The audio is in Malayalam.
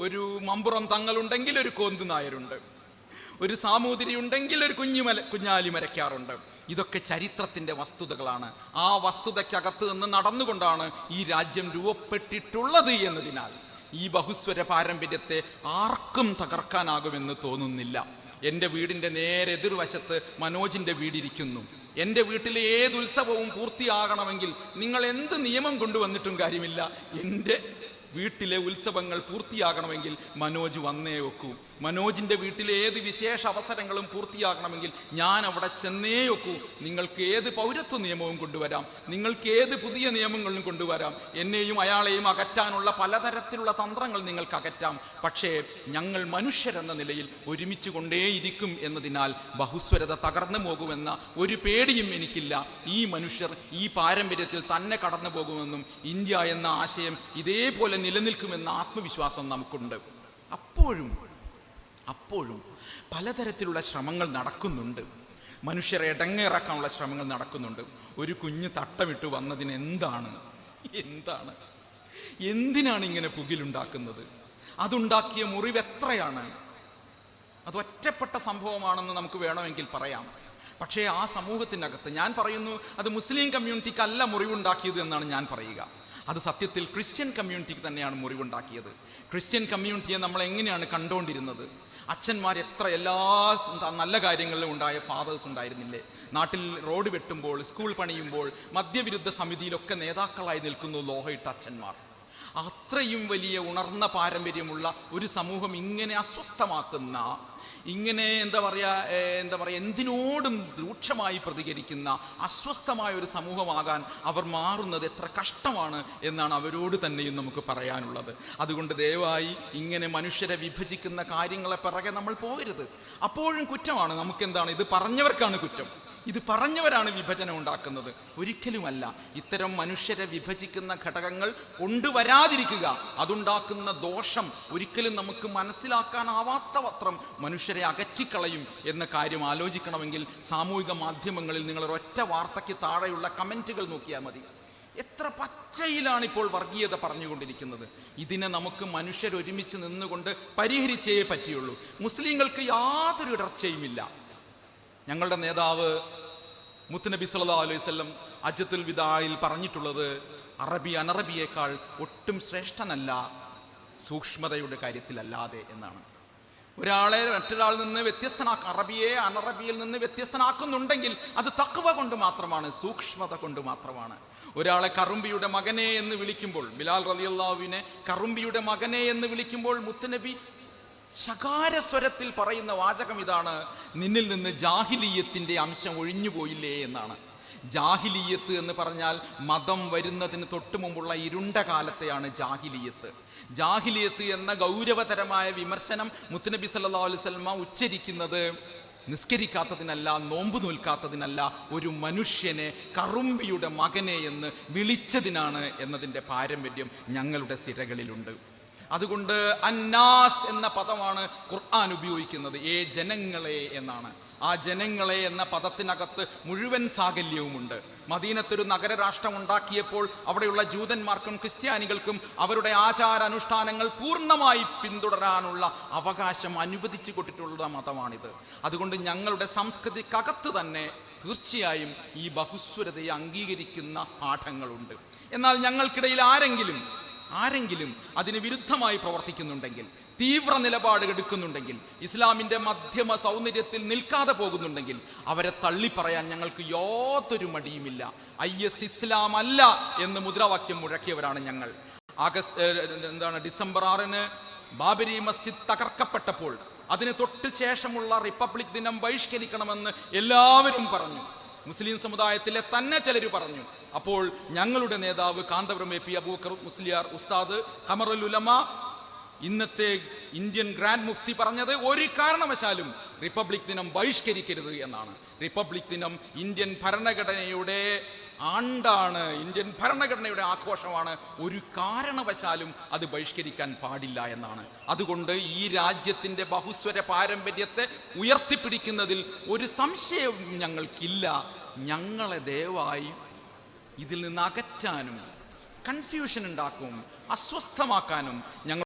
ഒരു മമ്പുറം തങ്ങളുണ്ടെങ്കിൽ ഒരു കോന്തു നായരുണ്ട്. ഒരു സാമൂതിരി ഉണ്ടെങ്കിൽ ഒരു കുഞ്ഞുമല കുഞ്ഞാലി മരയ്ക്കാറുണ്ട് ഇതൊക്കെ ചരിത്രത്തിന്റെ വസ്തുതകളാണ്. ആ വസ്തുതയ്ക്കകത്ത് നിന്ന് നടന്നുകൊണ്ടാണ് ഈ രാജ്യം രൂപപ്പെട്ടിട്ടുള്ളത് എന്നതിനാൽ ഈ ബഹുസ്വര പാരമ്പര്യത്തെ ആർക്കും തകർക്കാനാകുമെന്ന് തോന്നുന്നില്ല. എന്റെ വീടിന്റെ നേരെ എതിർവശത്ത് മനോജിന്റെ വീടിരിക്കുന്നു. എന്റെ വീട്ടിലെ ഏത് ഉത്സവവും പൂർത്തിയാകണമെങ്കിൽ നിങ്ങൾ എന്ത് നിയമം കൊണ്ടുവന്നിട്ടും കാര്യമില്ല. എന്റെ വീട്ടിലെ ഉത്സവങ്ങൾ പൂർത്തിയാകണമെങ്കിൽ മനോജ് വന്നേ ഒക്കൂ. മനോജിന്റെ വീട്ടിലെ ഏത് വിശേഷ അവസരങ്ങളും പൂർത്തിയാകണമെങ്കിൽ ഞാൻ അവിടെ ചെന്നേ ഒക്കൂ. നിങ്ങൾക്ക് ഏത് പൗരത്വ നിയമവും കൊണ്ടുവരാം. നിങ്ങൾക്ക് ഏത് പുതിയ നിയമങ്ങളും കൊണ്ടുവരാം. എന്നെയും അയാളെയും അകറ്റാനുള്ള പലതരത്തിലുള്ള തന്ത്രങ്ങൾ നിങ്ങൾക്ക് അകറ്റാം. പക്ഷേ ഞങ്ങൾ മനുഷ്യരെന്ന നിലയിൽ ഒരുമിച്ച് കൊണ്ടേയിരിക്കും എന്നതിനാൽ ബഹുസ്വരത തകർന്നു പോകുമെന്ന ഒരു പേടിയും എനിക്കില്ല. ഈ മനുഷ്യർ ഈ പാരമ്പര്യത്തിൽ തന്നെ കടന്നു പോകുമെന്നും ഇന്ത്യ എന്ന ആശയം ഇതേപോലെ നിലനിൽക്കുമെന്ന ആത്മവിശ്വാസം നമുക്കുണ്ട്. അപ്പോഴും അപ്പോഴും പലതരത്തിലുള്ള ശ്രമങ്ങൾ നടക്കുന്നുണ്ട്. മനുഷ്യരെ ഇടങ്ങേറാക്കാനുള്ള ശ്രമങ്ങൾ നടക്കുന്നുണ്ട്. ഒരു കുഞ്ഞ് തട്ടമിട്ട് വന്നതിന് എന്താണ്? എന്താണ്? എന്തിനാണ് ഇങ്ങനെ പുകിലുണ്ടാക്കുന്നത്? അതുണ്ടാക്കിയ മുറിവ് എത്രയാണ്? അത് ഒറ്റപ്പെട്ട സംഭവമാണെന്ന് നമുക്ക് വേണമെങ്കിൽ പറയാം. പക്ഷേ ആ സമൂഹത്തിനകത്ത് ഞാൻ പറയുന്നു അത് മുസ്ലിം കമ്മ്യൂണിറ്റിക്കല്ല മുറിവുണ്ടാക്കിയത് എന്നാണ് ഞാൻ പറയുക. അത് സത്യത്തിൽ ക്രിസ്ത്യൻ കമ്മ്യൂണിറ്റിക്ക് തന്നെയാണ് മുറിവുണ്ടാക്കിയത്. ക്രിസ്ത്യൻ കമ്മ്യൂണിറ്റിയെ നമ്മൾ എങ്ങനെയാണ് കണ്ടുകൊണ്ടിരുന്നത് അച്ഛന്മാർ എത്ര എല്ലാ നല്ല കാര്യങ്ങളിലും ഉണ്ടായ ഫാദേഴ്സ് ഉണ്ടായിരുന്നില്ലേ? നാട്ടിൽ റോഡ് വെട്ടുമ്പോൾ സ്കൂൾ പണിയുമ്പോൾ മദ്യവിരുദ്ധ സമിതിയിലൊക്കെ നേതാക്കളായി നിൽക്കുന്നു ലോഹയിട്ട അച്ഛന്മാർ. അത്രയും വലിയ ഉണർന്ന പാരമ്പര്യമുള്ള ഒരു സമൂഹം ഇങ്ങനെ അസ്വസ്ഥമാക്കുന്ന ഇങ്ങനെ എന്താ പറയുക എന്താ പറയുക എന്തിനോടും രൂക്ഷമായി പ്രതികരിക്കുന്ന അസ്വസ്ഥമായ ഒരു സമൂഹമാകാൻ അവർ മാറുന്നത് എത്ര കഷ്ടമാണ് എന്നാണ് അവരോട് തന്നെയും നമുക്ക് പറയാനുള്ളത്. അതുകൊണ്ട് ദയവായി ഇങ്ങനെ മനുഷ്യരെ വിഭജിക്കുന്ന കാര്യങ്ങളെ പിറകെ നമ്മൾ പോകരുത്. അപ്പോഴും കുറ്റമാണ്. നമുക്കെന്താണ്? ഇത് പറഞ്ഞവർക്കാണ് കുറ്റം. ഇത് പറഞ്ഞവരാണ് വിഭജനം ഉണ്ടാക്കുന്നത്. ഒരിക്കലുമല്ല. ഇത്തരം മനുഷ്യരെ വിഭജിക്കുന്ന ഘടകങ്ങൾ കൊണ്ടുവരാതിരിക്കുക അതുണ്ടാക്കുന്ന ദോഷം ഒരിക്കലും നമുക്ക് മനസ്സിലാക്കാനാവാത്ത പത്രം മനുഷ്യരെ അകറ്റിക്കളയും എന്ന കാര്യം ആലോചിക്കണമെങ്കിൽ സാമൂഹിക മാധ്യമങ്ങളിൽ നിങ്ങൾ ഒറ്റ വാർത്തയ്ക്ക് താഴെയുള്ള കമന്റുകൾ നോക്കിയാൽ മതി. എത്ര പച്ചയിലാണ് ഇപ്പോൾ വർഗീയത പറഞ്ഞുകൊണ്ടിരിക്കുന്നത്. ഇതിനെ നമുക്ക് മനുഷ്യരൊരുമിച്ച് നിന്നുകൊണ്ട് പരിഹരിച്ചേ പറ്റിയുള്ളൂ. മുസ്ലിങ്ങൾക്ക് യാതൊരു ഇടർച്ചയുമില്ല. ഞങ്ങളുടെ നേതാവ് മുത്തുനബി സല്ലാ അലൈവല്ലം അജത്തുൽ വിദായിൽ പറഞ്ഞിട്ടുള്ളത് അറബി അനറബിയേക്കാൾ ഒട്ടും ശ്രേഷ്ഠനല്ല സൂക്ഷ്മതയുടെ കാര്യത്തിലല്ലാതെ എന്നാണ്. ഒരാളെ മറ്റൊരാളിൽ നിന്ന് വ്യത്യസ്തനാക്ക അറബിയെ അനറബിയിൽ നിന്ന് വ്യത്യസ്തനാക്കുന്നുണ്ടെങ്കിൽ അത് തക്കവ കൊണ്ട് മാത്രമാണ് സൂക്ഷ്മത കൊണ്ട് മാത്രമാണ്. ഒരാളെ കറുമ്പിയുടെ മകനെ എന്ന് വിളിക്കുമ്പോൾ ബിലാൽ റലിയല്ലാവിനെ കറുമ്പിയുടെ മകനെ എന്ന് വിളിക്കുമ്പോൾ മുത്തുനബി ശകാരസ്വരത്തിൽ പറയുന്ന വാചകം ഇതാണ് നിന്നിൽ നിന്ന് ജാഹിലീയത്തിന്റെ അംശം ഒഴിഞ്ഞു പോയില്ലേ എന്നാണ്. ജാഹിലീയത്ത് എന്ന് പറഞ്ഞാൽ മതം വരുന്നതിന് തൊട്ടു മുമ്പുള്ള ഇരുണ്ട കാലത്തെയാണ് ജാഹിലീയത്ത്. ജാഹിലിയത്ത് എന്ന ഗൗരവതരമായ വിമർശനം മുത്തുനബി സല്ലാ അലുസൽമ ഉച്ചരിക്കുന്നത് നിസ്കരിക്കാത്തതിനല്ല നോമ്പ് നോൽക്കാത്തതിനല്ല ഒരു മനുഷ്യനെ കറുമ്പിയുടെ മകനെ എന്ന് വിളിച്ചതിനാണ് എന്നതിന്റെ പാരമ്പര്യം ഞങ്ങളുടെ സിരകളിലുണ്ട്. അതുകൊണ്ട് അന്നാസ് എന്ന പദമാണ് ഖുർആൻ ഉപയോഗിക്കുന്നത് ഏ ജനങ്ങളെ എന്നാണ്. ആ ജനങ്ങളെ എന്ന പദത്തിനകത്ത് മുഴുവൻ സാകല്യവുമുണ്ട്. മദീനത്തൊരു നഗരരാഷ്ട്രം ഉണ്ടാക്കിയപ്പോൾ അവിടെയുള്ള ജൂതന്മാർക്കും ക്രിസ്ത്യാനികൾക്കും അവരുടെ ആചാരാനുഷ്ഠാനങ്ങൾ പൂർണമായി പിന്തുടരാനുള്ള അവകാശം അനുവദിച്ചു കൊടുത്തിട്ടുള്ള മതമാണിത്. അതുകൊണ്ട് ഞങ്ങളുടെ സംസ്കൃതിക്കകത്ത് തന്നെ തീർച്ചയായും ഈ ബഹുസ്വരതയെ അംഗീകരിക്കുന്ന പാഠങ്ങളുണ്ട്. എന്നാൽ ഞങ്ങൾക്കിടയിൽ ആരെങ്കിലും ആരെങ്കിലും അതിന് വിരുദ്ധമായി പ്രവർത്തിക്കുന്നുണ്ടെങ്കിൽ തീവ്ര നിലപാട് എടുക്കുന്നുണ്ടെങ്കിൽ ഇസ്ലാമിന്റെ മധ്യമ സൗന്ദര്യത്തിൽ നിൽക്കാതെ പോകുന്നുണ്ടെങ്കിൽ അവരെ തള്ളി തള്ളിപ്പറയാൻ ഞങ്ങൾക്ക് യാതൊരു മടിയുമില്ല. ഐ എസ് ഇസ്ലാം അല്ല എന്ന് മുദ്രാവാക്യം മുഴക്കിയവരാണ് ഞങ്ങൾ. ആഗസ്റ്റ് എന്താണ് ഡിസംബർ ആറിന് ബാബരി മസ്ജിദ് തകർക്കപ്പെട്ടപ്പോൾ അതിന് തൊട്ട് ശേഷമുള്ള റിപ്പബ്ലിക് ദിനം ബഹിഷ്കരിക്കണമെന്ന് എല്ലാവരും പറഞ്ഞു. മുസ്ലിം സമുദായത്തിലെ തന്നെ ചിലർ പറഞ്ഞു. അപ്പോൾ ഞങ്ങളുടെ നേതാവ് കാന്തപുരം എ പി അബൂക്കർ മുസ്ലിയാർ ഉസ്താദ് കമറുൽ ഉലമ ഇന്നത്തെ ഇന്ത്യൻ ഗ്രാൻഡ് മുഫ്തി പറഞ്ഞത് ഒരു കാരണവശാലും റിപ്പബ്ലിക് ദിനം ബഹിഷ്കരിക്കരുത് എന്നാണ്. റിപ്പബ്ലിക് ദിനം ഇന്ത്യൻ ഭരണഘടനയുടെ ആണ്ടാണ് ഇന്ത്യൻ ഭരണഘടനയുടെ ആഘോഷമാണ്. ഒരു കാരണവശാലും അത് ബഹിഷ്കരിക്കാൻ പാടില്ല എന്നാണ്. അതുകൊണ്ട് ഈ രാജ്യത്തിന്റെ ബഹുസ്വര പാരമ്പര്യത്തെ ഉയർത്തിപ്പിടിക്കുന്നതിൽ ഒരു സംശയവും ഞങ്ങൾക്കില്ല. ഞങ്ങളെ ദയവായി ഇതിൽ നിന്ന് അകറ്റാനും കൺഫ്യൂഷൻ ഉണ്ടാക്കും അസ്വസ്ഥമാക്കാനും ഞങ്ങൾ